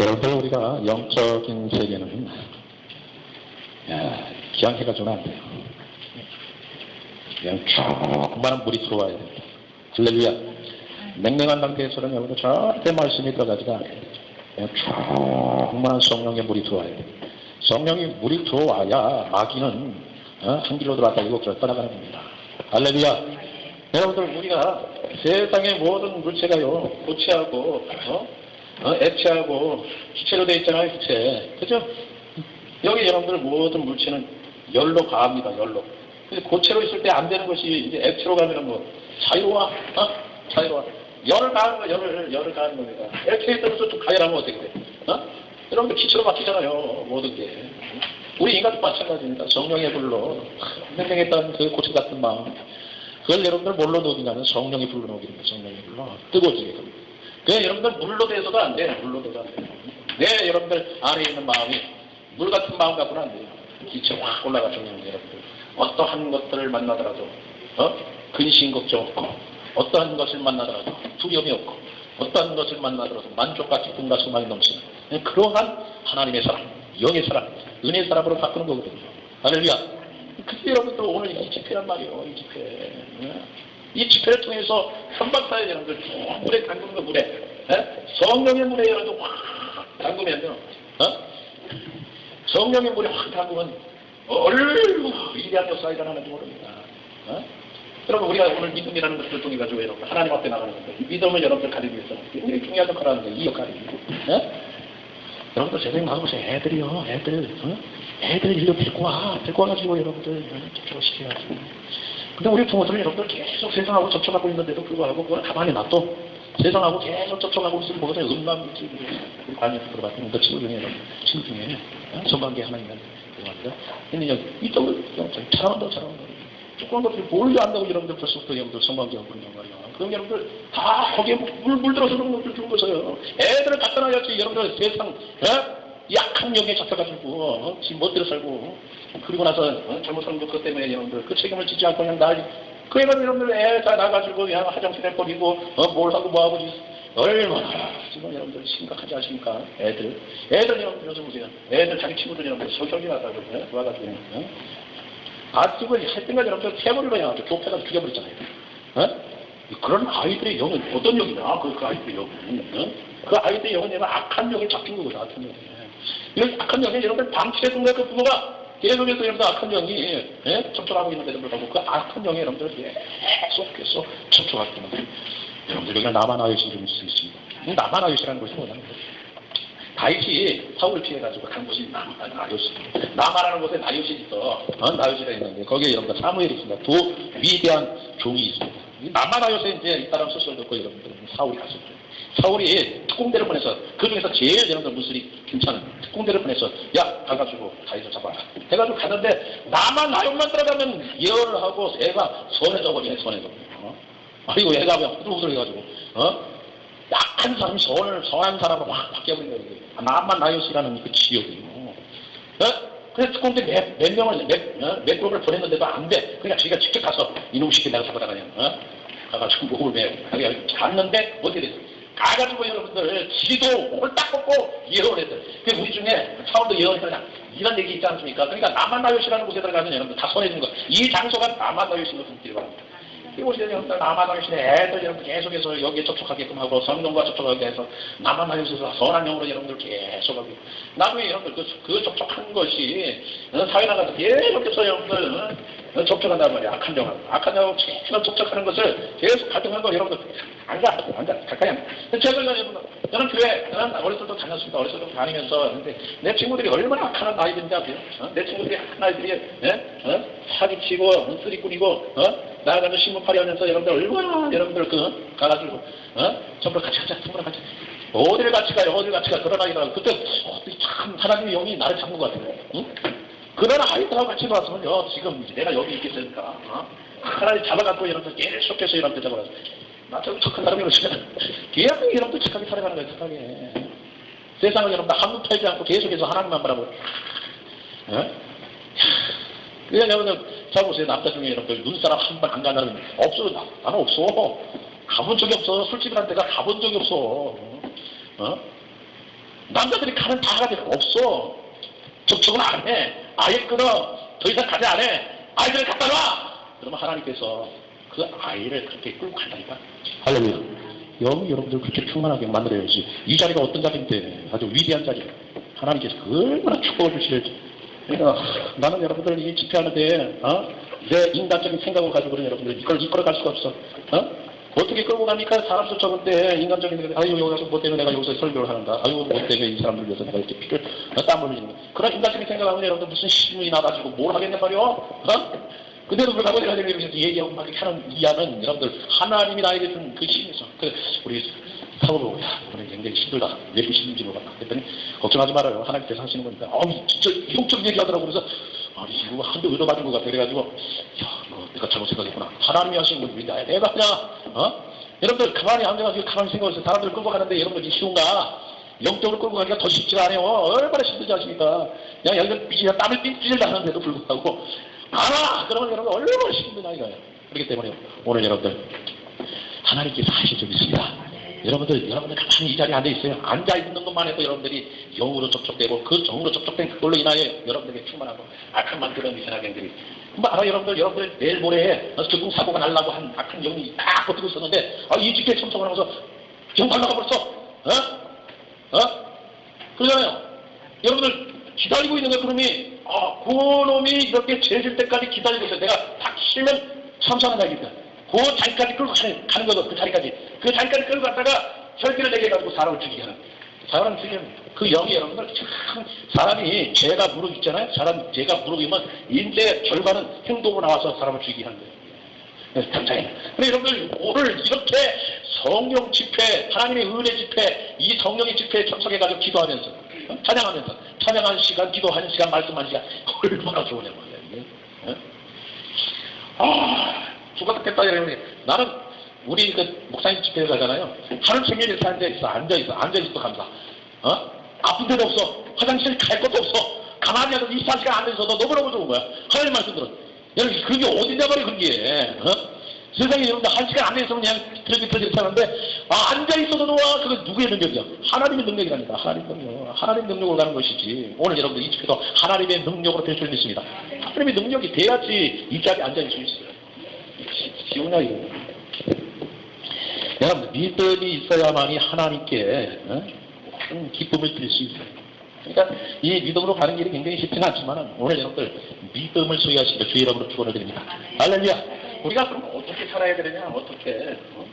여러분들 우리가 영적인 세계는 야, 그냥 해가지고는 안 돼요. 그냥 조그마한 물이 들어와야 됩니다. 할렐루야. 맹맹한 상태에서는 여러분들 절대 말씀이 들어가지가 않아요. 그냥 조그마한 성령의 물이 들어와야 돼요. 성령이 물이 들어와야 마귀는 어? 한 길로 들어왔다 이거 그걸 떠나가는 겁니다. 할렐루야. 여러분들 우리가 세상의 모든 물체가요 고체하고 어? 어, 액체하고 기체로 되어 있잖아요 기체 그죠? 여기 여러분들 모든 물체는 열로 가합니다 열로 근데 고체로 있을 때 안 되는 것이 이제 액체로 가면 뭐 자유로워 어? 자유로워 열을 가하는 거 열을 열을 가하는 겁니다 액체에 따라서 좀 가열하면 어떻게 돼? 어? 여러분들 기체로 바뀌잖아요 모든 게 우리 인간도 마찬가지입니다 성령의 불로 맹맹했던 그 고체 같은 마음 그걸 여러분들 뭘로 녹이냐면 성령이 불로 녹입니다. 성령이 불로 뜨거워지게 겁니다. 그냥 여러분들 물로 돼서도 안 돼요. 물로 돼서 안 돼요. 내 여러분들 안에 있는 마음이 물 같은 마음 갖고는 안 돼요. 기체 확 올라가죠. 여러분들. 어떠한 것들을 만나더라도 어? 근심 걱정 없고 어떠한 것을 만나더라도 두려움이 없고 어떠한 것을 만나더라도 만족과 기쁨과 소망이 넘치는 그러한 하나님의 사랑, 영의 사랑, 은혜의 사랑으로 바꾸는 거거든요. 할렐루야. 그때 여러분들 오늘 이 집회란 말이에요. 이 집회. 예? 이 집회를 통해서 현박사의 여러분들 쭉 물에 담그는 거 물에. 예? 성령의 물에 여러분들 확 담그면요. 어? 성령의 물에 확 담그면 얼마나 위대한 역사가 일어나는지 모릅니다. 어? 여러분 우리가 오늘 믿음이라는 것을 통해 가지고 여러분 하나님 앞에 나가는 이 믿음을 여러분들 가리기 위해서 굉장히 중요한 역할을 하는데 이 역할이 예? 여러분들 세상에 나가보세요. 애들이요. 애들 어? 애들 일로 데리고 와. 데리고 와가지고 여러분들 접촉을 시켜야지 근데 우리 부모들은 여러분들 계속 세상하고 접촉하고 있는데도 불구하고 그걸 가만히 놔둬. 세상하고 계속 접촉하고 있으면 뭐가 음란물질 우리 관여에서 들어봤던 그 친구 중에 친구 중에 어? 성관계 하나님한테 들어갑니다 근데 여기 이쪽을 잘한다 잘한다 조그만 것들 뭘도 안다고 여러분들 벌써부터 여러분들 성관계하고 그런단 말이야 그럼 여러분들 다 거기에 물, 물 들어서 그런 것들 주는 거서요 애들을 갖다 놔야지 여러분들 세상 에? 약한 영에 잡혀가지고 어? 지금 멋대로 살고 그리고 나서 어? 잘못하는 것 때문에 여러분들 그 책임을 지지 않고 그냥 날 그 애가 여러분들 애 다 나가지고 그냥 화장실에 버리고 어? 뭘 하고 뭐 하고 얼마나 지금 여러분들 심각하지 않습니까? 애들 애들 여러분들 요즘 보세요 애들 자기 친구들 여러분들 성격이 나다고 어? 와가지고 어? 아직은 할 때까지 여러분들 태버리고 그냥 교패가지고 죽여버렸잖아요 어? 그런 아이들의 영은 어떤 영이냐? 그, 그 아이들의 영은 어? 그 아이들의 영은 내가 악한 영에 잡힌 거거든 악한 영에. 이런 악한 영에 여러분들 방치해 둔 거야 그 부모가. 계속해서 여러분들 악한 영이 예? 접촉하고 있는데도 불구하고 그 악한 영에 여러분들 계속 계속 접촉하고 있는 거예요 여러분들 여기가 나만 아이시 좀 있습니다. 나만 아이시라는 것이 뭐냐면 다윗이 사울을 피해가지고 간 곳이 나요시 나만하는 곳에 나요시 있어. 어? 나요시가 있는데 거기에 여러분들 사무엘이 있습니다. 두 위대한 종이 있습니다 나만하요시에 이제 이따람 소설 듣고 여러분들 사울이 갔었죠 사울이 특공대를 보내서 그 중에서 제일 여러분들 무술이 괜찮은 특공대를 보내서 야 가가지고 다윗을 잡아라 해가지고 가는데 나만 나용만 들어가면 열하고 새가 손해져 버리네 손해져 어? 아이고 얘가 그냥 후들후들 해가지고 어? 약한 사람이 선을 선한 사람으로 확 바뀌어버린 거예요 나만 나요시라는 그 지역이요 어? 그래서 특공대 몇, 몇 명을 몇, 어? 몇 명을 보냈는데도 안 돼 그러니까 자기가 직접 가서 이놈 시키 내가 잡아다가 그냥 어? 가가지고 목을 매 갔는데 어떻게 됐어 가가지고 여러분들 지도 홀딱 꺾고 예언을 했어요. 그 우리 중에 차원도 예언했잖아. 이런 얘기 있지 않습니까? 그러니까 나만 나요시라는 곳에 들어가면 여러분들 다 손해준 거. 이 장소가 나만 나요시로 숨기를 바랍니다. 이곳에 여러분들 나만 나요시는 애들 여러분 계속해서 여기에 접촉하게끔 하고 성령과 접촉하게 해서 나만 나요시에서 선한 영으로 여러분들 계속하고 나중에 여러분들 그, 그 접촉한 것이 사회 나가서 계속해서 여러분들 접촉한단 말이야. 악한 영하고. 악한 영하고 계속 접촉하는 것을 계속 발동한 거 여러분들 안 가, 안 가, 가까이 안 가. 제가 여러분, 저는 교회, 저는 어렸을 때 다녔습니다. 어렸을 때 다니면서. 근데 내 친구들이 얼마나 악한 아이들인지 아세요? 어? 내 친구들이 악한 아이들이, 예? 어? 사기치고, 쓰리 꾸리고, 어? 나가서 신문팔이 하면서 여러분들 얼마나 여러분들 그, 가가지고, 어? 전부 같이 가자, 전부 같이. 어디를 같이 가요, 어디를 같이 가, 아이들. 그때, 어, 참, 하나님의 영이 나를 잡는 것 같아요. 응? 그런 아이들하고 같이 봤으면요, 지금 내가 여기 있겠습니까? 어? 하나님 잡아갖고 여러분들 계속해서 여러분들 잡아가지고. 나처럼 착한 사람이로서는 계속 여러분들 착하게 살아가는 거예요, 착하게. 세상을 여러분들 한눈 팔지 않고 계속해서 하나님만 바라보고. 예? 그냥 여러분들, 자 보세요. 남자 중에 여러분들 눈사람 한 번 안 가는 사람이 없어. 나, 나는 없어. 가본 적이 없어. 술집이라는 데가 가본 적이 없어. 어? 남자들이 가는 다 가지 없어. 접촉은 안 해. 아예 끊어. 더 이상 가지 안 해. 아이들을 갖다 놔. 그러면 하나님께서 그 아이를 그렇게 끌고 간다니까. 할렐루야. 영이 여러분들 그렇게 충만하게 만들어야지. 이 자리가 어떤 자리인데 아주 위대한 자리. 하나님께서 얼마나 축복을 주실지. 그러니까 나는 여러분들 이 집회하는데 어? 내 인간적인 생각을 가지고는 여러분들 이걸 이끌어갈 수가 없어. 어? 어떻게 끌고 갑니까? 사람 수 적은데 인간적인 아유 여기 와서 뭐 때문에 내가 여기서 설교를 하는가? 아유 뭐 때문에 이 사람들 위해서 내가 이렇게 피를 어, 땀 흘리는 거. 그런 인간적인 생각하면 여러분들 무슨 신문이 나가지고 뭘 하겠냔 말이오? 어? 근데도 불구하고 내가 지금 이렇게 얘기하고 막 하는 이하는 여러분들 하나님이 나에게 준 그 힘이죠. 그 우리 사고로 야 오늘 굉장히 힘들다. 왜 이렇게 힘든지 몰랐다. 그랬더니 걱정하지 말아요. 하나님께서 하시는 거니까. 어 진짜 형적 얘기하더라고 그래서 아니 이거 한대 의도 받은 것 같아. 그래가지고 야 이거 내가 잘못 생각했구나. 하나님이 하시는 건왜 나- 내가 그냥 어? 여러분들 가만히 앉아가지고 가만히 생각해서 사람들 끌고 가는데 여러분들 쉬운가? 영적으로 끌고 가기가 더 쉽지가 않아요. 얼마나 힘들지 않습니까? 그냥 여기서 삐지다 땀을 삐질 나는데도 불구하고 알아! 그러면 여러분 얼마나 힘든 아이가요. 그렇기 때문에 오늘 여러분들 하나님께서 하실 줄 믿습니다. 여러분들, 여러분들 가만히 이 자리에 앉아 있어요. 앉아 있는 것만 해도 여러분들이 영으로 접촉되고 그 정으로 접촉된 그걸로 인하여 여러분들에게 충만하고 악한 만드는 미선학생들이 뭐 알아 여러분들, 여러분들 내일 모레에 교통 사고가 날라고 한 악한 영이 딱 버티고 있었는데 아, 이 집회 참석을 하면서 정 날라가 벌써 어? 어? 그러잖아요. 여러분들 기다리고 있는 거예요, 그놈이. 아, 그 놈이 이렇게 죄질 때까지 기다리고 있어요. 내가 딱 쉬면 참상한 날입니다. 그 자리까지 끌고 가는, 거죠, 그 자리까지. 그 자리까지 끌고 갔다가 혈기를 내게 해가지고 사람을 죽이게 하는 하는 거예요. 그 영이 여러분들 참, 사람이 죄가 무릎 있잖아요. 사람 죄가 무릎이면 인제 절반은 행동으로 나와서 사람을 죽이게 하는 거예요. 당장에. 근데 여러분들 오늘 이렇게 성령 집회, 하나님의 은혜 집회, 이 성령의 집회에 참석해가지고 기도하면서, 어? 찬양하면서, 찬양하는 시간, 기도하는 시간, 말씀하는 시간, 얼마나 좋으냐 말이야, 이게. 어? 아, 죽었겠다, 이러면 나는 우리 그 목사님 집회에 가잖아요. 하루 종일 이렇게 앉아 있어, 앉아 있어, 앉아 있어, 감사. 어? 아픈 데도 없어. 화장실 갈 것도 없어. 가만히 앉아서 24시간 앉아 있어도 너무너무 좋은 거야. 하나님 말씀 들어. 여러분, 그게 어디냐 말이야, 그게. 어? 세상에 여러분들 한 시간 안 있으면 그냥 트레비트레비 사는데 아, 앉아 있어도 좋아. 그건 누구의 능력이야? 하나님의 능력이랍니다. 하나님 능력. 하나님 능력으로 가는 것이지. 오늘 여러분들 이 집회도 하나님의 능력으로 될 줄 믿습니다. 하나님의 능력이 돼야지 이 자리에 앉아 있을 수 있어요. 이거. 여러분, 믿음이 있어야만이 하나님께 어? 큰 기쁨을 드릴 수 있어요. 그러니까 이 믿음으로 가는 길이 굉장히 쉽지는 않지만 오늘 여러분들 믿음을 소유하시기를 주의 이름으로 축원을 드립니다. 할렐루야. 우리가 그럼 어떻게 살아야 되느냐? 어떻게? 어?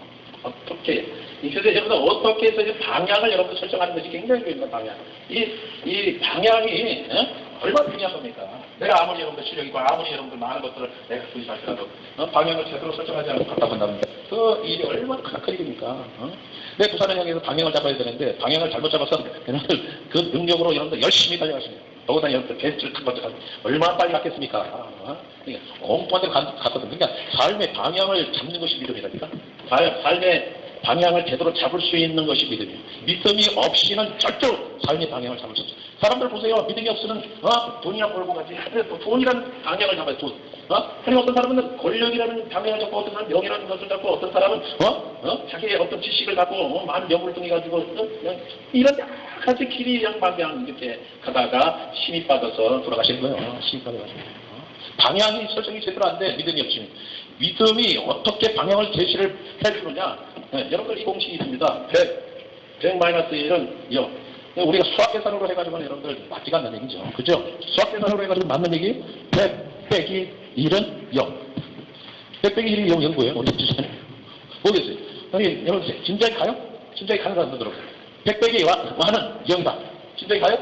어떻게? 이 세상에 여러분들 어떻게 해서 이 방향을 여러분들 설정하는 것이 굉장히 중요합니다. 방향. 이, 이 방향이 어? 얼마나 중요한 겁니까? 내가 아무리 여러분들 실력 있고 아무리 여러분들 많은 것들을 내가 구입할지라도 어? 방향을 제대로 설정하지 않고 갖다 본다면 그 일이 얼마나 큰 일입니까? 어? 내 부산을 향해서 방향을 잡아야 되는데 방향을 잘못 잡아서 여러분들 그 능력으로 여러분들 열심히 달려가십니다. 더구나 여러분들 벤츠를 큰 번째 가지고 얼마나 빨리 갔겠습니까? 어? 그러니까 엉뚱한 데로 간- 갔거든. 그러니까 삶의 방향을 잡는 것이 믿음이라니까. 삶- 삶의 방향을 제대로 잡을 수 있는 것이 믿음이에요. 믿음이 없이는 절대로 삶의 방향을 잡을 수 없어요. 사람들 보세요. 믿음이 없으면 어? 돈이나 벌고 가지. 또 돈이라는 방향을 잡아요. 돈. 어? 그리고 어떤 사람은 권력이라는 방향을 잡고 어떤 사람은 명예라는 것을 잡고 어떤 사람은 어? 어? 자기의 어떤 지식을 갖고 어? 많은 명을 통해 가지고 어? 이런 여러 가지 길이 양 방향 이렇게 가다가 힘이 빠져서 돌아가시는 거예요. 힘이 빠져가지고. 어? 방향이 설정이 제대로 안 돼. 믿음이 없으면. 믿음이 어떻게 방향을 제시를 해주느냐. 네, 여러분들 이 공식이 있습니다. 100, 100 마이너스 1은 0. 우리가 수학 계산으로 해가지고는 여러분들 맞지가 않는 얘기죠. 그죠? 수학 계산으로 해가지고 맞는 얘기 100 빼기 1은 0. 100 빼기 1이 0, 0 뭐예요? 우리 주사님. 모르겠어요. 아니, 여러분, 진작에 가요? 진작에 가는 사람들 들어. 100 빼기 와, 와는 0이다. 진작에 가요?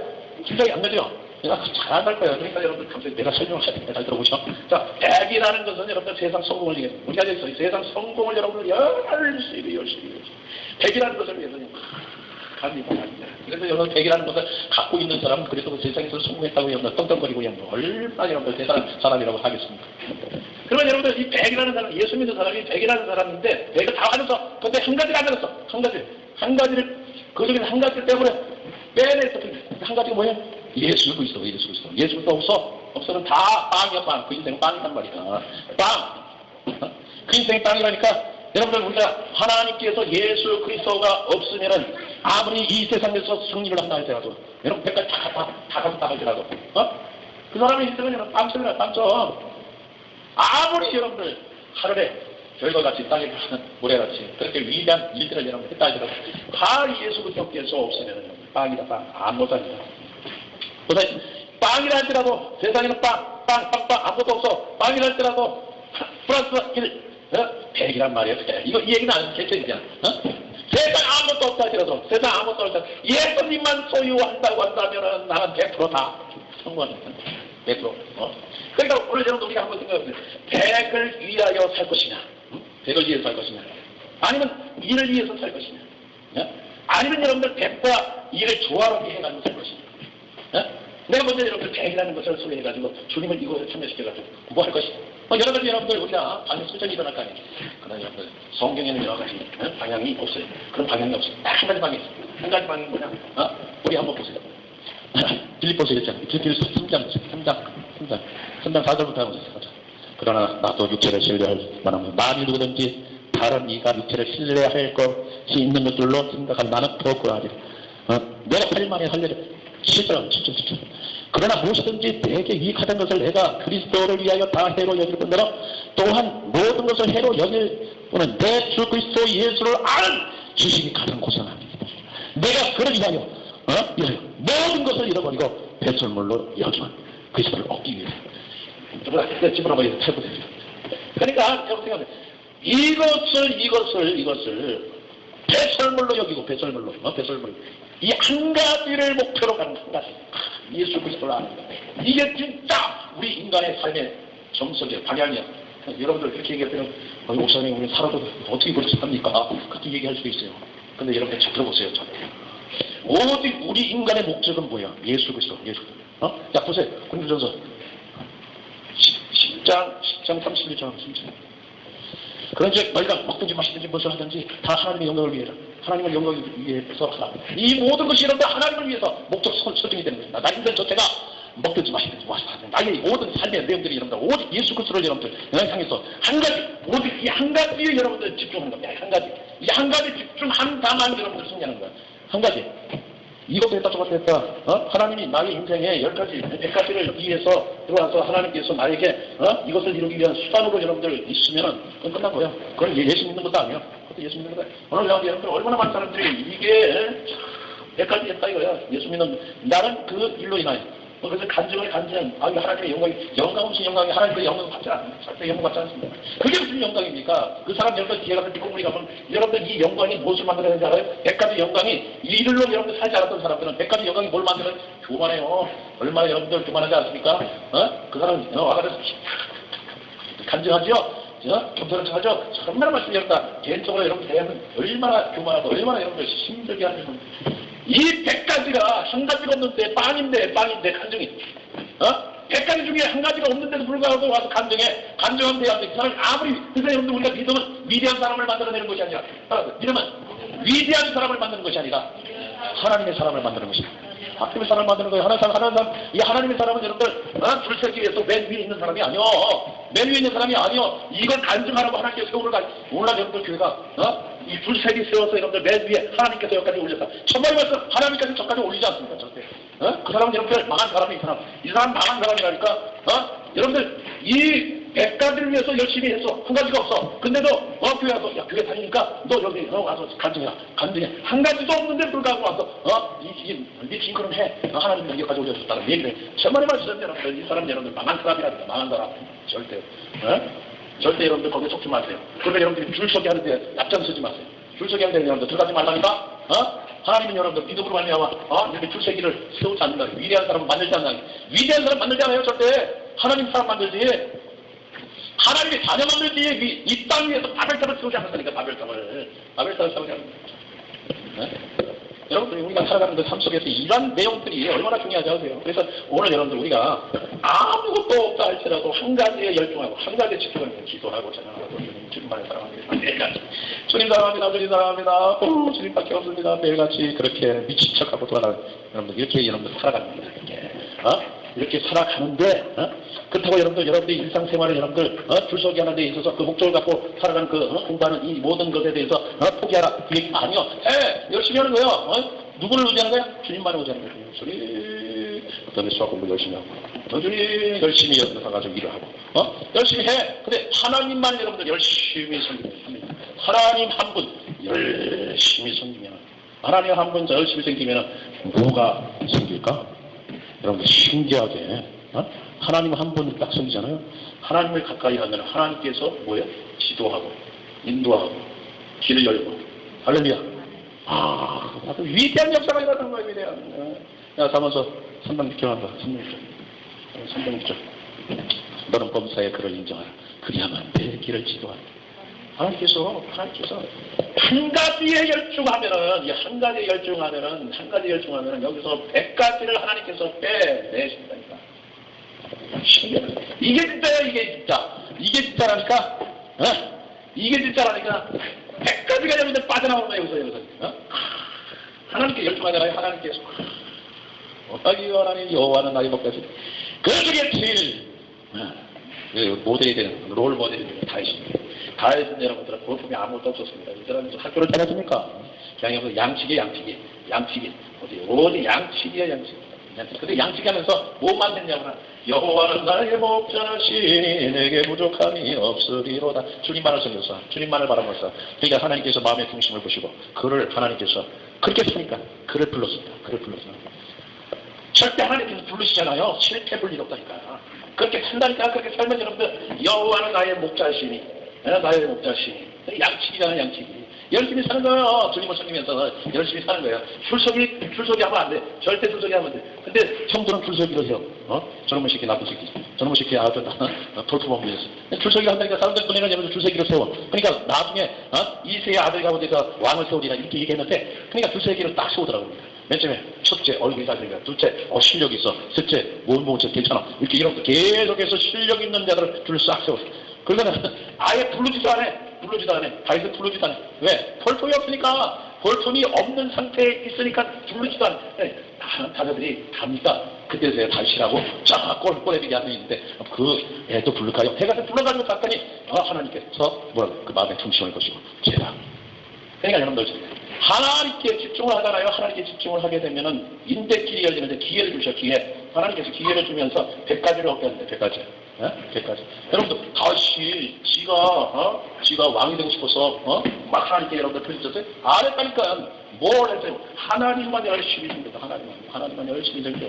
진작에 안 가죠? 내가 잘안 갈 거예요. 그러니까 여러분들 갑자기 내가 설명을 해야. 잘 들어보죠. 자, 100이라는 것은 여러분들 세상 성공을 위해, 우리가 여기서 세상 성공을 여러분들 열심히, 열심히, 열심히. 100이라는 것을 위해서는 갑니다, 갑니다. 그래서 여러분 100이라는 것을 갖고 있는 사람은 그래서 그 세상에서 성공했다고 여러분 떵떵거리고 그냥 얼마나 여러분들 대단한 사람이라고 하겠습니까? 그러면 여러분들 이 100이라는 사람, 예수 믿는 사람이 100이라는 사람인데 100을 다 가져서 근데 한 가지를 안 가졌어. 한 가지. 한 가지를 그 중에 한 가지를 때문에 빼냈어. 한 가지가 뭐냐? 예수 그리스도, 예수 그리스도. 예수 그리스도 없어. 없어는 다 빵이야, 빵. 그 인생 빵이란 말이야. 빵. 그 인생이 빵이라니까 여러분들 우리가 하나님께서 예수 그리스도가 없으면은 아무리 이 세상에서 승리를 한다 할지라도 여러분 백까지 다, 다, 다 가졌다 할지라도 어? 그 사람이 있으면 여러분 빵점이나 빵점 아무리 여러분들 하늘에 별과 같이 땅에 파는 모래같이 그렇게 위대한 일들을 여러분 했다 할지라도 다 예수 그리스도께서 없으면 빵이다 빵 아무것도 아니다 보세요. 빵이라 할지라도 세상에는 빵, 빵, 빵, 빵 아무것도 없어. 빵이라 할지라도 플러스 1, 어? 100이란 말이에요. 100. 이거 이 얘기는 안 개체이잖아. 어? 세상 아무것도 없다 할지라도 세상 아무것도 없다. 예수님만 소유한다고 한다면 나는 100%다 성공한다. 100%. 어? 그러니까 오늘 여러분 우리가 한번 생각해보세요. 100을 위하여 살 것이냐? 응? 100을 위해서 살 것이냐? 아니면 일을 위해서 살 것이냐? 어? 아니면 여러분들 100과 일을 조화롭게 해가지고 살 것이냐? 어? 내가 먼저 여러분들 백이라는 것을 소개해가지고 주님을 이곳에 참여시켜가지고 뭐 할 것이냐. 어, 여러 가지 여러분들 우리가 방향 설정이 일어날 거 아니에요. 그러나 여러분들 성경에는 여러 가지 어? 방향이 없어요. 그런 방향이 없어요. 딱 한 가지 방향이 있어요. 한 가지 방향이 뭐냐? 어? 우리 한번 보세요. 빌립보서 1장, 빌립보서 3장, 3장, 3장, 3장 4절부터 한번 보세요. 그러나 나도 육체를 신뢰할 만하면 만일 누구든지 다른 이가 육체를 신뢰할 것이 있는 것들로 생각한 나는 더욱 그러하리. 어? 내가 할 말에 하려 진짜 진짜. 그러나 무엇이든지 내게 유익하던 것을 내가 그리스도를 위하여 다 해로 여길 뿐더러 또한 모든 것을 해로 여길 뿐은 내 주 그리스도 예수를 아는 지식이 가장 고상합니다. 내가 그를 위하여 어? 위하여 모든 것을 잃어버리고 배설물로 여기면 그리스도를 얻기 위해 집어넣어 해보세요. 그러니까 여러분 생각해 이것을 이것을 이것을 배설물로 여기고 배설물로. 어? 배설물. 이 한 가지를 목표로 가는 한 가지 예수 그리스도를 아는 것 이게 진짜 우리 인간의 삶의 정석의 방향이야 여러분들 그렇게 얘기하면 어, 목사님 우리 살아도 어떻게 그렇게 삽니까? 그렇게 얘기할 수도 있어요. 근데 여러분 잘 들어보세요 잘. 오직 우리 인간의 목적은 뭐야? 예수 그리스도 예수. 어? 자 보세요. 군주전서. 10장 10장 31절 30절 그런 즉 너희가 먹든지 마시든지 무엇을 하든지 다 하나님의 영광을 위해라. 하나님의 영광을 위해서 하라. 이 모든 것이 여러분들 하나님을 위해서 목적 설- 설정이 되는 것입니다. 나 인생 자체가 먹든지 마시든지 하든지 나의 모든 삶의 내용들이 여러분들 오직 예수 그리스도를 여러분들 향해서 한 가지 오직 이 한 가지에 여러분들 집중하는 겁니다. 한 가지 이 한 가지 집중한다만 여러분들 승리하는 거야. 한 가지 이것도 했다 저것도 했다. 어? 하나님이 나의 인생에 열 가지 백 가지를 위해서 들어와서 하나님께서 나에게 어? 이것을 이루기 위한 수단으로 여러분들 있으면 그건 끝난 거야 그건 예- 예수 믿는 것도 아니야 그것도 예수 믿는 거야 오늘 여러분들 얼마나 많은 사람들이 이게 백 가지 했다 이거야 예수 믿는 나는 그 일로 인하여 어, 그래서 간증을 간증 아 하나님의 영광이 영광 무슨 영광이 하나님의 영광 받지 않습니다 절대 영광 받지 않습니다 그게 무슨 영광입니까 그 사람 여러분들 뒤에 가서 비공물이 가면 여러분들 이 영광이 무엇을 만들어내는지 알아요? 백 가지 영광이 이들로 여러분들 살지 않았던 사람들은 백 가지 영광이 뭘 만드는 교만해요 얼마나 여러분들 교만하지 않습니까? 어? 그 사람 어, 와가지고 간증하죠? 어? 겸손한 척하죠? 얼마나 말씀드렸다 개인적으로 여러분 대하면 얼마나 교만하고 얼마나 여러분들 힘들게 하는 이 백 가지가 한 가지가 없는데 빵인데 빵인데 간증이 어? 백 가지 중에 한 가지가 없는데도 불구하고 와서 간증해 간증하면 돼야 돼. 아무리 그래서 여러분들 우리가 믿음은 위대한 사람을 만들어내는 것이 아니라? 믿음은 위대한 사람을 만드는 것이 아니라 하나님의 사람을 만드는 것입니다. 하나님의 사람을 만드는 거예요. 하나님 사람, 하나님 사람, 이 하나님의 사람은 여러분들 어? 줄 서기 위해서 맨 위에 있는 사람이 아니요. 맨 위에 있는 사람이 아니요. 이걸 간증하라고 하나님께서 세우를 가. 오늘날 여러분들 교회가 어? 이 줄세기 세워서 여러분들 맨 위에 하나님께서 여기까지 올렸다. 천만의 말씀 하나님까지 저까지 올리지 않습니까? 절대. 어? 그 사람은 여러분들 망한 사람이 이 사람. 이 사람 망한 사람이라니까. 어? 여러분들 이 백 가지를 위해서 열심히 했어. 한 가지가 없어. 근데도 어 교회 와서 야 교회 다니니까 너 여기 어, 와서 간증해라. 간증해. 한 가지도 없는데 불구하고 와서 어 이게 네 징그럼 해. 어, 하나님 여기까지 올려줬다는 얘기를 해. 천만의 말씀 여러분들 이 사람 여러분들 망한 사람이라니까 망한 사람. 절대. 어? 절대 여러분들 거기에 속지 마세요. 그러면 여러분들이 줄 서기 하는데 앞장 서지 마세요. 줄 서기 하는데 여러분들 들어가지 말라니까. 어? 하나님은 여러분들 믿음으로 말미암아 어? 이렇게 줄서기를 세우지 않는다. 위대한 사람 만들지 않는다. 위대한 사람 만들지 않아요 절대. 하나님 사람 만들지. 하나님의 자녀 만들지 이, 이땅 위에서 바벨탑을 세우지 않는다니까 바벨탑을. 바벨탑을 세우지 않는다. 네? 여러분들 우리가 살아가는 그 삶 속에서 이런 내용들이 얼마나 중요하지 아세요? 그래서 오늘 여러분들 우리가 아무것도 없다 할지라도 한 가지에 열중하고 한 가지에 집중하면 기도하고 찬양하고 주님 주님만을 사랑합니다. 매일같이 주님 사랑합니다. 주님 사랑합니다. 오, 주님밖에 없습니다. 매일같이 그렇게 미친 척하고 돌아가는 여러분들 이렇게 여러분들 살아가는 겁니다. 이렇게. 어? 이렇게 살아가는데 어? 그렇다고 여러분들 여러분들 일상생활을 여러분들 어? 줄서기 하는 데 있어서 그 목적을 갖고 살아가는 그 어? 공부하는 이 모든 것에 대해서 어? 포기하라 그 얘기 아니요 해 열심히 하는 거예요 어? 누구를 의지하는 거야? 주님만을 의지하는 거예요 주님 그다음에 수학 공부 열심히 하고 어, 주님 열심히 여러분들 가가지고 일을 하고 어? 열심히 해 근데 하나님만 여러분들 열심히 섬기면 하나님 한 분 열심히 섬기면 하나님 한 분 열심히 섬기면 뭐가 생길까? 여러분들 신기하게 어? 하나님 한분딱 섬기잖아요. 하나님을 가까이 하면 하나님께서 뭐예요? 지도하고 인도하고 길을 열고 할렐루야. 아, 위대한 역사가 일어나는 거예요. 위대한. 어. 야, 사면서 3당 6절 한다. 3당 6절. 3당 6절. 너는 범사에 그를 인정하라. 그리하면 내 길을 지도하라. 하나님께서 하나님께서 한 가지에 열중하면은 이 한 가지에 열중하면은 한 가지에 열중하면은 여기서 백 가지를 하나님께서 빼내신다니까. 신기하다. 이게 진짜야 이게 진짜. 이게 진짜라니까. 어? 이게 진짜라니까. 백 가지가 여러분들 빠져나오는 거예요 여기서 여기서. 어? 하나님께 열중하잖아요 하나님께서. 어따기 하나님 여호와는 나의 목까지. 그 중에 제일 어, 그 모델이 되는 롤 모델이 되는 다윗입니다. 다윗은 여러분들 볼품이 아무것도 없었습니다. 이 사람이 학교를 다녔습니까? 여기서 양치기 양치기 양치기 어디 오직 양치기야 양치기. 근데 양치기 하면서 뭐만 했냐면 여호와는 나의 목자시니 내게 부족함이 없으리로다. 주님만을 섬겨서 주님만을 바라면서 그러니까 하나님께서 마음의 중심을 보시고 그를 하나님께서 그렇게 쓰니까 그를 불렀습니다. 그를 불렀습니다. 절대 하나님께서 부르시잖아요. 실패 불일 없다니까. 그렇게 산다니까 그렇게 살면 여러분들 여호와는 나의 목자시니 예, 나의 목자시니 양치기잖아요 양치기. 열심히 사는 거예요. 주님을 섬기면서 열심히 사는 거예요. 출석이 출석이 하면 안 돼. 절대 출석이 하면 안 돼. 근데 성도는 출석이를 해요. 어? 저놈의 새끼 나쁜 새끼. 저놈의 새끼 아주 돌프범이었어. 출석이 한다니까 사람들 눈에는 여러분 출석이를 세워. 그러니까 나중에 어? 이세의 아들 가운데서 왕을 세우리라 이렇게 얘기했는데 그러니까 출석이를 딱 세우더라고요. 맨 처음에 첫째 얼굴이 잘생겨 둘째 어 실력 있어 셋째 몸무게 괜찮아 이렇게 이런 거 계속해서 실력 있는 자들을 줄을 싹 세웠어 그러면은 아예 부르지도 않아 부르지도 않아 다이스 부르지도 않아 왜? 볼품이 없으니까. 볼품이 없는 상태에 있으니까 부르지도 네, 다- 다자들이 갑니까 그때서야 다시라고 쫙 꼴, 꼬레비게 앉아 있는데 그 애도 부를까요? 해가서 불러가지고 갔더니 어, 하나님께서 뭐라고 그 마음에 중심을 거시고 제가 그러니까 여러분들 하나님께 집중을 하잖아요. 하나님께 집중을 하게 되면은 인대길이 열리는데 기회를 주셔 기회. 하나님께서 기회를 주면서 백 가지를 얻게 하는데 백 가지. 예? 백 가지. 여러분들 다시 지가 어? 지가 왕이 되고 싶어서 어? 막 하나님께 여러분들 표시졌어요. 안 했다니까 뭘 했어요? 하나님만 열심히 섬겨서 하나님만 하나님만 열심히 섬겨.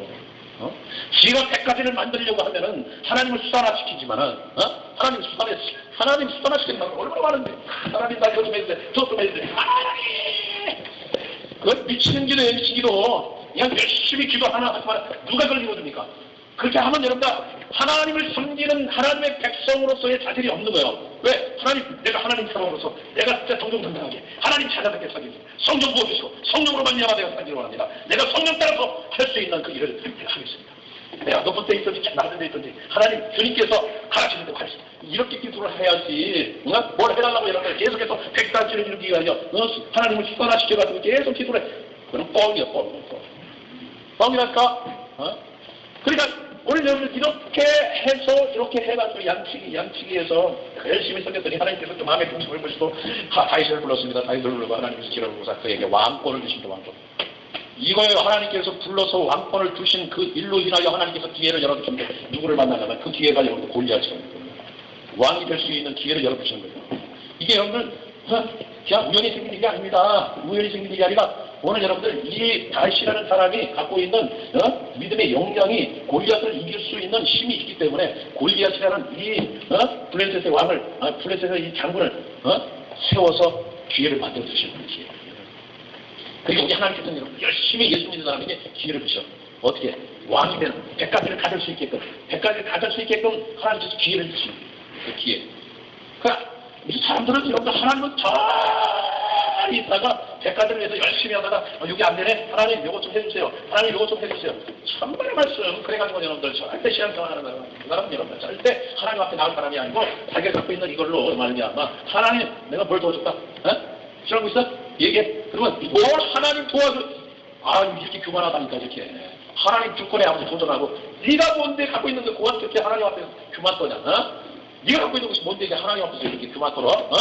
어? 지가 백 가지를 만들려고 하면은 하나님을 수단화 시키지만은 어? 하나님 수단에 하나님 수단화 시키는 건 얼마나 많은데 하나님 나 이거 좀 해주세요 저좀 해주세요 하나님 그건 미치는 미치는 기도 그냥 열심히 기도 하나 하지만 누가 그걸 이루어줍니까 그렇게 하면 여러분들 하나님을 섬기는 하나님의 백성으로서의 자질이 없는 거예요 왜? 하나님 내가 하나님 사람으로서 내가 진짜 정정당당하게 하나님 찾아뵙게 살겠습니다 성령 부어주시고 성령으로 말미암아 내가 살기를 원합니다 내가 성령 따라서 할 수 있는 그 일을 하겠습니다 내가 높은 데 있든지 낮은 데 있든지 하나님 주님께서 가르치는 대로 할수 이렇게 기도를 해야지 어? 뭘 해달라고 여러분 계속해서 백단지를 이루기 위하여 어? 하나님을 수단화시켜가지고 계속 기도를 해 그건 뻥이야 뻥 뻥. 뻥이랄까 어? 그러니까 오늘 여러분 이렇게 해서 이렇게 해가지고 양치기 양치기 해서 열심히 섬겼더니 하나님께서 또 마음의 중심을 보시고 하- 다윗을 불렀습니다 다윗을 불러고 하나님께서 부사 그에게 왕권을 주신다 왕권 이거예요. 하나님께서 불러서 왕권을 주신 그 일로 인하여 하나님께서 기회를 열어주셨는데 누구를 만나냐면 그 기회가 여러분 골리앗이라는 거예요. 왕이 될 수 있는 기회를 열어주신 거예요. 이게 여러분들 어, 그냥 우연히 생긴 일이 아닙니다. 우연히 생긴 일이 아니라 오늘 여러분들 이 다시라는 사람이 갖고 있는 어? 믿음의 영향이 골리앗을 이길 수 있는 힘이 있기 때문에 골리앗이라는 이 어? 블레셋의 왕을 어? 블레셋의 이 장군을 어? 세워서 기회를 만들어 주시는 거예요. 그리고 우리 하나님께서는 여러분 열심히 예수 믿는 사람에게 기회를 주셔. 어떻게? 왕이 되는 백가지를 가질 수 있게끔 백가지를 가질 수 있게끔 하나님께서 기회를 주시는. 그 기회. 그러니까 사람들은 여러분 하나님은 잘 있다가 백가지를 위해서 열심히 하다가 어, 여기 안 되네. 하나님 이것 좀 해주세요. 하나님 이것 좀 해주세요. 참말의 말씀. 그래가지고 여러분들 절대 신앙생활하는 사람 그 사람은 여러분들 절대 하나님 앞에 나올 사람이 아니고 자기가 갖고 있는 이걸로 말미암아 하나님 내가 뭘 도와줄까? 어? 싫어하고 있어? 얘기해. 그러면 뭘 하나님 도와줘. 아, 이렇게 교만하다니까, 이렇게. 하나님 주권에 아버지 도전하고 네가 뭔데 갖고 있는 그 고한 특히 하나님 앞에서 규만 떠냐? 어? 네가 갖고 있는 것이 뭔데 이제 하나님 앞에서 이렇게 규만 떨어? 어?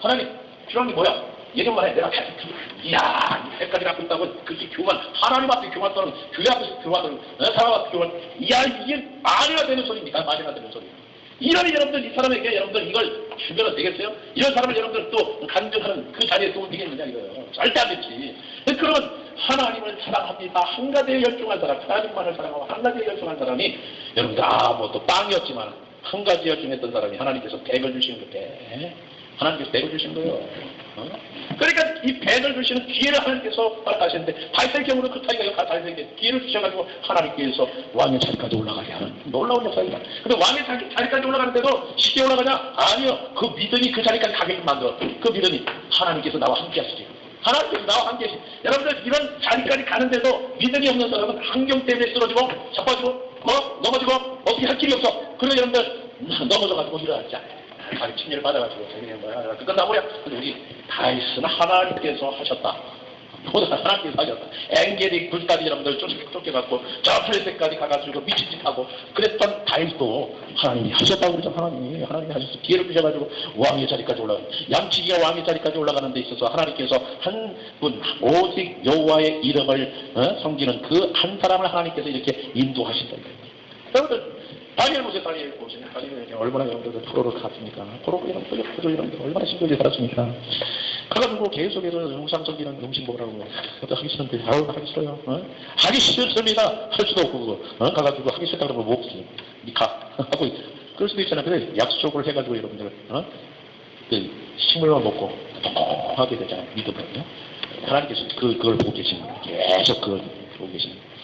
하나님 필요한 게 뭐야? 해. 내가 다 이야, 이 백까지 갖고 있다고 그렇게 교만 하나님 앞에 교만 떠는 교회 앞에서 교만 어? 사람 앞에 교만 이야 이게 말이나 되는 소리입니까? 말이나 되는 소리. 이런 여러분들 이 사람에게 여러분들 이걸 주면은 되겠어요? 이런 사람을 여러분들 또 간증하는 그 자리에 또 되겠느냐 이거예요. 절대 안 되지. 그러면 하나님을 사랑합니다. 한 가지에 열중한 사람, 하나님만을 사랑하고 한 가지에 열중한 사람이 여러분들 아뭐또 빵이었지만 한 가지에 열중했던 사람이 하나님께서 백을 주시는 거 백. 하나님께서 백을 주신 거예요. 어? 그러니까 이 백을 주시는 기회를 하나님께서 허락하시는데 발생경으로 그 타이가 발생게 기회를 주셔가지고 하나님께서 왕의 자리까지 올라가게 하는 놀라운 역사입니다. 근데 왕의 자리, 자리까지 올라가는데도 쉽게 올라가냐? 아니요. 그 믿음이 그 자리까지 가게끔 만들어. 그 믿음이 하나님께서 나와 함께 하시죠. 하나님께서 나와 함께 하시. 여러분들 이런 자리까지 가는데도 믿음이 없는 사람은 환경 때문에 쓰러지고 자빠지고 어? 넘어지고 어떻게 할 길이 없어. 그런 여러분들 넘어져가지고 일어났지 않아요. 자기 침례를 받아가지고 생기는 거야. 그 끝나버려 근데 우리 다이슨 하나님께서 하셨다. 모두 하나님께서 하셨다. 엥겔이 불까지 여러분들 쫓- 쫓겨갖고 저 플레세까지 가가지고 미친 짓 하고 그랬던 다이도 하나님이 하셨다고 그러죠. 하나님이 하나님이 하셨어. 기회를 주셔가지고 왕의 자리까지 올라가. 양치기가 왕의 자리까지 올라가는 데 있어서 하나님께서 한 분 오직 여호와의 이름을 어? 섬기는 그 한 사람을 하나님께서 이렇게 인도하신다. 여러분들 다니엘 모세 다니엘 보시 면 다니엘이 얼마나 여러분들 프로를 갔습니까? 프로가 이런 프로도 여러분들 얼마나 신경질 살았습니까? 가가지고 계속해서 음식 먹으라고 그것도 하기 싫은데 아우 하기 싫어요. 어? 하기 싫습니다. 할 수도 없고 그거 어? 가가지고 하기 싫다 그러면 못 없어요. 니가 하고 그럴 수도 있잖아요. 근데 약속을 해가지고 여러분들 어? 그 식물만 먹고 하게 되잖아요. 믿음을요. 하나님께서 그, 그걸 보고 계시는 거예요. 계속 그걸 보고 계시는 거예요.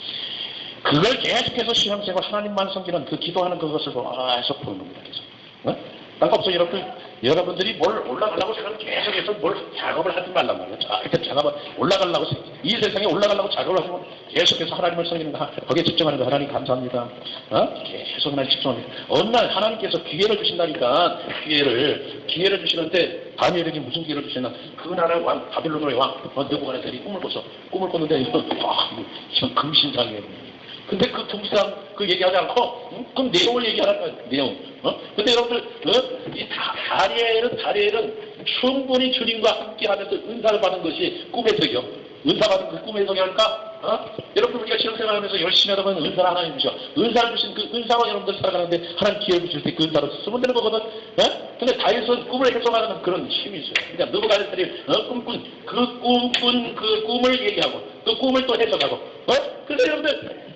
그걸 계속해서 시험생활 하나님만 섬기는 그 기도하는 그것을 계속 보는 겁니다. 계속. 어? 딴없어 여러분 여러분들이 뭘 올라가려고 생각 계속해서 뭘 작업을 하지 말란 말이에요. 자, 이렇게 작업을 올라가려고 이 세상에 올라가려고 작업을 하면 계속해서 하나님을 섬기는 거 거기에 집중하는 거 하나님 감사합니다. 어? 계속 날 집중합니다. 어느 날 하나님께서 기회를 주신다니까 기회를 기회를 주시는데 다니엘에게 무슨 기회를 주시나 그 나라 왕 바빌론의 왕 어, 느부갓네살이 꿈을 꿨어. 꿈을 꿨는데 와 이거 금신상이에요. 근데 그 동상 그 얘기하지 않고 응? 그럼 내용을 얘기하는 거야 내용 어? 근데 여러분들 어? 이 다, 다리엘은 다리엘은 충분히 주님과 함께 하면서 은사를 받은 것이 꿈의 석이요 은사 받은 그 꿈의 석이 할까? 어? 여러분 우리가 신앙생활하면서 열심히 하다 보면 은사를 하나님 주셔 은사를 주신 그 은사로 여러분들 살아가는데 하나님 기회를 주실 때 그 은사를 쓰면 되는 거거든 어? 근데 다윗은 꿈을 해석하는 그런 힘이 있어요 그러니까 느부갓네살이 어? 꿈꾼 그 꿈꾼 그 꿈을 얘기하고 그 꿈을 또 해석하고 어? 근데 여러분들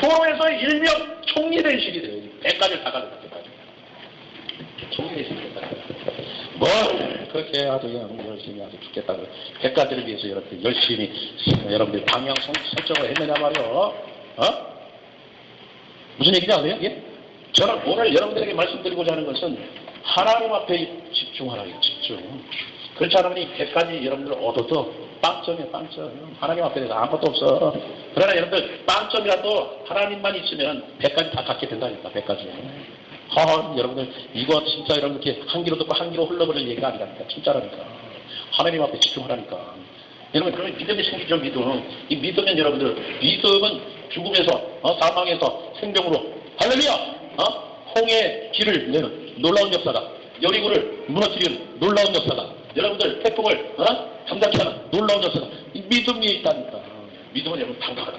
포함해서 일명 총리된 식이 돼요. 백가지를 다 가는 데까지. 총리된 식이 된다. 뭘 그렇게 아주 그냥 열심히 아주 죽겠다고 백가지를 위해서 이렇게 열심히 여러분들 방향 선- 설정을 했느냐 말이요. 어? 무슨 얘기인지 아세요? 이게? 저는 오늘 여러분들에게 말씀드리고자 하는 것은 하나님 앞에 집중하라요. 집중. 그렇지 않으면 이 백가지 여러분들 얻어도 빵점이야 빵점. 하나님 앞에 대해서 아무것도 없어. 그러나 여러분들 빵점이라도 하나님만 있으면 백가지 다 갖게 된다니까 백가지. 아, 여러분들 이거 진짜 여러분들 이렇게 한 귀로 듣고 한 귀로 흘러버릴 얘기가 아니라니까 진짜라니까. 하나님 앞에 집중하라니까. 여러분 그러면 믿음이 생기죠 믿음. 이 믿으면 여러분들 믿음은 죽음에서 어, 사망에서 생명으로 할렐루야. 어? 홍해 길을 내는 놀라운 역사다. 여리고를 무너뜨리는 놀라운 역사다. 여러분들 태풍을 어? 감당케 하는 놀라운 역사다. 이 믿음이 있다니까. 믿음은 여러분 당당하다.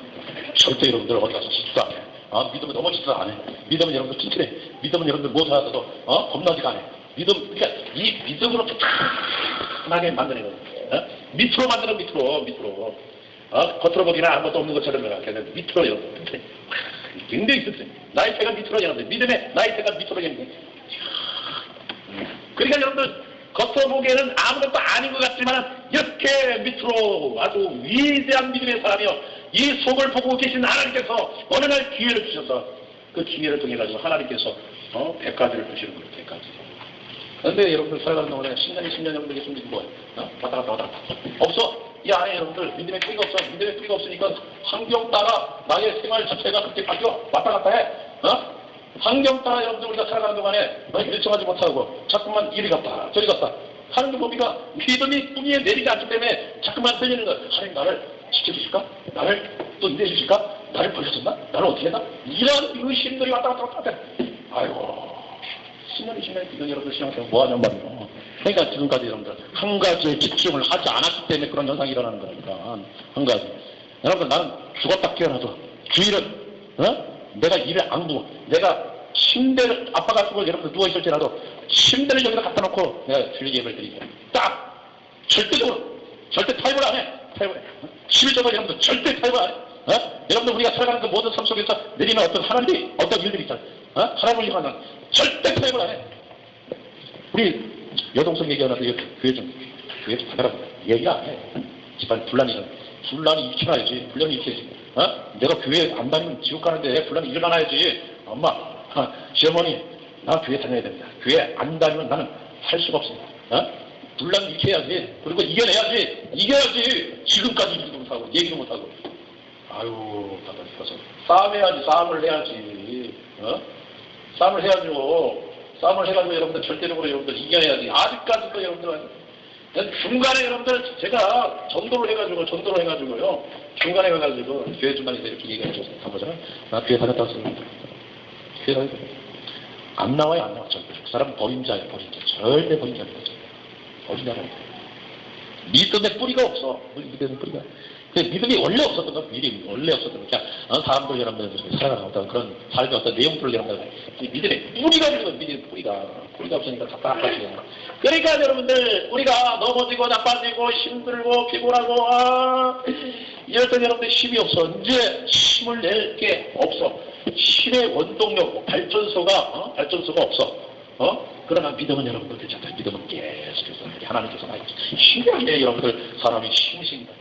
절대 여러분들 어디 가서 짓도 안 해. 어? 믿음은 넘어지지도 안 해. 믿음은 여러분들 튼튼해. 믿음은 여러분들 못 하더라도 어? 겁나지가 않아. 믿음, 그러니까 이 믿음으로 튼튼하게 만드는 거예요. 어? 밑으로 만드는 밑으로, 밑으로. 어? 겉으로 보기는 아무것도 없는 것처럼 생각하는데 밑으로 여러분 튼튼해. 굉장히 튼튼해. 나이테가 밑으로 여러분들 믿음의 나이테가 밑으로 여는 거예요. 그러니까 여러분들 겉으로 보기에는 아무것도 아닌 것 같지만 이렇게 밑으로 아주 위대한 믿음의 사람이요. 이 속을 보고 계신 하나님께서 어느 날 기회를 주셔서 그 기회를 통해 가지고 하나님께서 어 백가지를 주시는 거예요 백가지 그런데 여러분들 살아가는 동안에 10년이 10년 여러분들 계속 믿는 거예요 어? 왔다 갔다 왔다 갔다 없어. 이 안에 여러분들 믿음의 뿌리가 없어. 믿음의 뿌리가 없으니까 환경 따라 나의 생활 자체가 그렇게 바뀌어. 왔다 갔다 해. 어? 환경 따라 여러분들 우리가 살아가는 동안에 어, 일정하지 못하고 자꾸만 이리 갔다 저리 갔다 하는 그 범위가 믿음이 뿌리에 내리지 않기 때문에 자꾸만 들리는 거야 하나님 나를 지켜주실까? 나를 또 인내해 주실까? 나를 벌렸었나? 나를 어떻게 했나? 이런 의심들이 왔다 갔다 왔다 갔다. 아이고, 신년이 신년이 이런 여러분들 신앙생활 뭐 하냔 말이에요. 그러니까 지금까지 여러분들 한 가지에 집중을 하지 않았기 때문에 그런 현상이 일어나는 거니까 한 가지. 여러분 나는 죽었다 깨어나도 주일은 어? 내가 일을 안 구워. 내가 침대를 아빠가 쓰고 여러분들 누워 있을지라도 침대를 여기다 갖다 놓고 내가 주일 예배를 드리게. 딱 절대적으로 절대 타협을 안 해. 타협을 해. 11절까지 여러분들 절대 타협을 안 해. 어? 여러분들 우리가 살아가는 그 모든 삶 속에서 내리는 어떤 하나님이 어떤 일들이 있잖아. 어? 하나님을 향한 절대 타협을 안 해. 우리 여동생 이거 교회 좀 교회 좀 받아라. 얘기 안 해. 집안 분란이 좀 분란이 일어나야지. 분란이 일으켜야지. 어? 내가 교회 안 다니면 지옥 가는데 분란이 일어나야지. 엄마, 아, 시어머니, 나 교회 다녀야 됩니다. 교회 안 다니면 나는 살 수가 없습니다. 어? 분란 일으켜야지. 그리고 이겨내야지. 이겨야지. 지금까지 이기도 못하고 얘기도 못하고. 아유, 답답해서 싸움해야지. 싸움을 해야지. 어? 싸움을 해야죠. 싸움을 해가지고 여러분들 절대적으로 여러분들 이겨내야지. 아직까지도 여러분들 중간에 여러분들 제가 전도를 해가지고 전도를 해가지고요. 중간에 가가지고 교회 중간에서 이렇게 얘기해 줘서 가보잖아. 나 교회 다녔다 왔습니다. 교회 다녔다. 안 나와요, 안. 절대. 그 사람은 버림자예요, 버림자. 절대 버림자입니다. 버림자라니까. 믿음의 뿌리가 없어. 믿음의 뿌리가. 그 믿음이 원래 없었던 건 미리 원래 없었던 거. 그냥 어, 사람들 여러분들 살아가는 어떤 그런 삶의 어떤 내용들을 여러분들 이 믿음의 뿌리가 없는 믿음의 뿌리가 뿌리가 없으니까 답답하지. 그러니까 여러분들 우리가 넘어지고 나빠지고 힘들고 피곤하고 아, 이럴 때 여러분들 힘이 없어. 이제 힘을 낼 게 없어. 힘의 원동력 발전소가 어? 발전소가 없어. 어? 그러나 믿음은 여러분들 괜찮다. 믿음은 계속해서 하나님께서 많이 신기하게 여러분들 사람이 힘이십니다.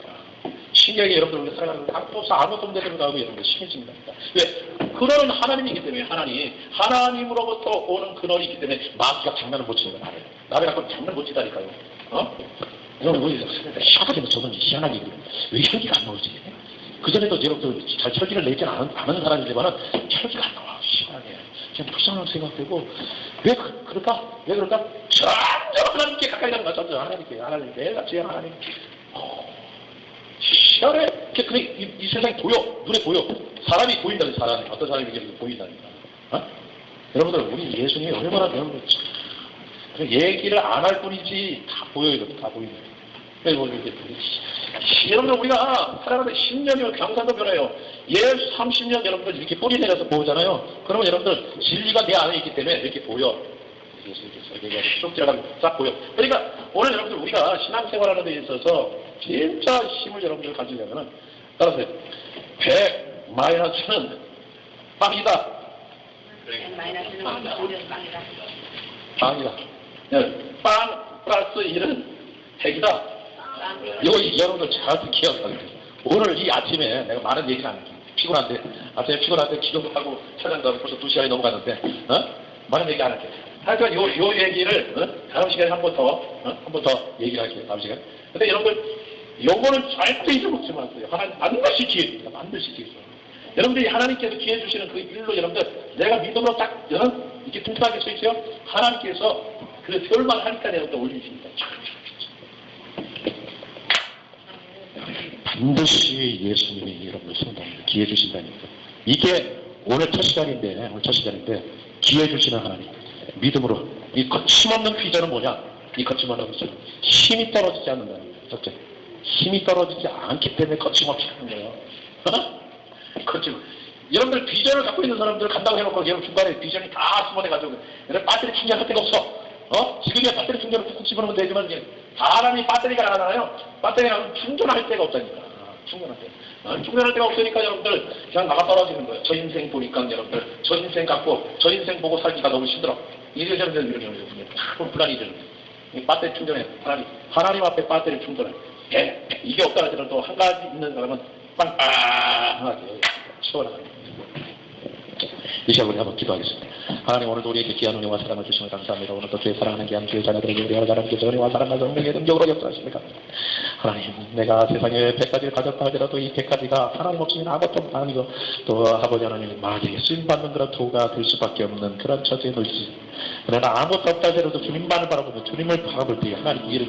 신기하게 여러분들 우리가 살아가는 아무것도 아무것도 없는 데로 가고 여러분들 신기십니다. 왜? 근원은 하나님이기 때문에 하나님 하나님으로부터 오는 근원이 있기 때문에 마귀가 장난을 못 치는 거야 나를 갖고 장난을 못 치다니까요. 어? 여러분 우리 희한하게 저는 희한하게 왜 혈기가 안 나오지? 그전에도 여러분들 잘 철기를 내지 않은, 않은 사람이지만은 철기가 안 나와 희한하게 그냥 불쌍한 생각되고 왜 그, 그럴까? 왜 그럴까? 점점 하나님께 가까이 가는 거야 점점 하나님께 하나님 매일같이 하나님 어, 희한해 이렇게 이, 이 세상이 보여 눈에 보여 사람이 보인다는 사람이 어떤 사람이 이렇게 보인다니까 어? 여러분들 우리 예수님이 얼마나 여러분들 참, 그냥 얘기를 안 할 뿐이지 다 보여요 다 보이네 여러분들 우리가 살아가는 10년이면 경상도 변해요. 예수 30년 여러분들 이렇게 뿌리 내려서 보잖아요. 그러면 여러분들 진리가 내 안에 있기 때문에 이렇게 보여. 이렇게 쭉 들어가면 싹 보여. 그러니까 오늘 여러분들 우리가 신앙생활하는 데 있어서 진짜 힘을 여러분들 가지려면은 따라서 100 마이너스는 빵이다. 마이너스는 오히려 빵이다. 빵이다. 네, 빵 플러스 1은 100이다. 빵. 이거 여러분들 잘 기억하세요. 오늘 이 아침에 내가 많은 얘기를 안 할게. 피곤한데, 아침에 피곤한데 기도도 하고 찾아간다 벌써 두 시간이 넘어갔는데, 어? 많은 얘기 안 할게. 하여튼 요, 요 얘기를, 어? 다음 시간에 한 번 더, 어? 한번 더 얘기를 할게요. 다음 시간에. 근데 여러분들, 요거는 절대 잊어먹지 마세요. 하나님 반드시 기회 줍니다. 반드시 기회 줍니다. 여러분들이 하나님께서 기회 주시는 그 일로 여러분들, 내가 믿음으로 딱, 어? 이렇게 튼튼하게 서 있어요. 하나님께서 그 별만 하니까 여러분들 올리십니다. 반드시 예수님이 여러분을 성도합니다. 기회 주신다니까. 이게 오늘 첫 시간인데, 오늘 첫 시간인데, 기회 주시는 하나님. 믿음으로. 이 거침없는 비전은 뭐냐? 이 거침없는 비전. 힘이 떨어지지 않는다는. 첫째. 힘이 떨어지지 않기 때문에 거침없이 하는 거예요. 어? 거침. 여러분들 비전을 갖고 있는 사람들 간다고 해놓고 여러분 중간에 비전이 다 숨어내가지고 여러분 배터리 충전할 데가 없어. 어? 지금이야 배터리 충전을 푹 집어넣으면 되지만 이제 사람이 배터리가 나가잖아요. 배터리가 나가면 충전할 데가 없다니까. 아, 충전할 때. 아, 충전할 데가 없으니까 여러분들 그냥 나가 떨어지는 거예요. 저 인생 보니까 여러분들 저 인생 갖고 저 인생 보고 살기가 너무 힘들어. 이래 저래 이런 다 불안이 드는 거예요. 이 배터리 충전해. 하나님, 하나님 앞에 배터리 충전해. 예, 이게 없다 하더라도 한 가지 있는 사람은 빵빵하게 시원하게. 이 시간 우리 한번 기도하겠습니다. 하나님 오늘도 우리에게 귀한 은혜와 사랑을 주시면 감사합니다. 오늘도 주의 사랑하는 귀한 주의 자녀들에게 우리 하나님께서 은혜와 사랑과 성령의 능력으로 역사하시니 감사합니다. 하나님 내가 세상에 백가지를 가졌다 하더라도 이 백가지가 하나님 없으면 아무것도 아니고 또 아버지 하나님 마귀에게 쓰임받는 그런 도가 될 수밖에 없는 그런 처지에 놓이지 그러나 아무것도 없다 하더라도 주님만을 바라보며 주님을 바라볼 때 하나님 이를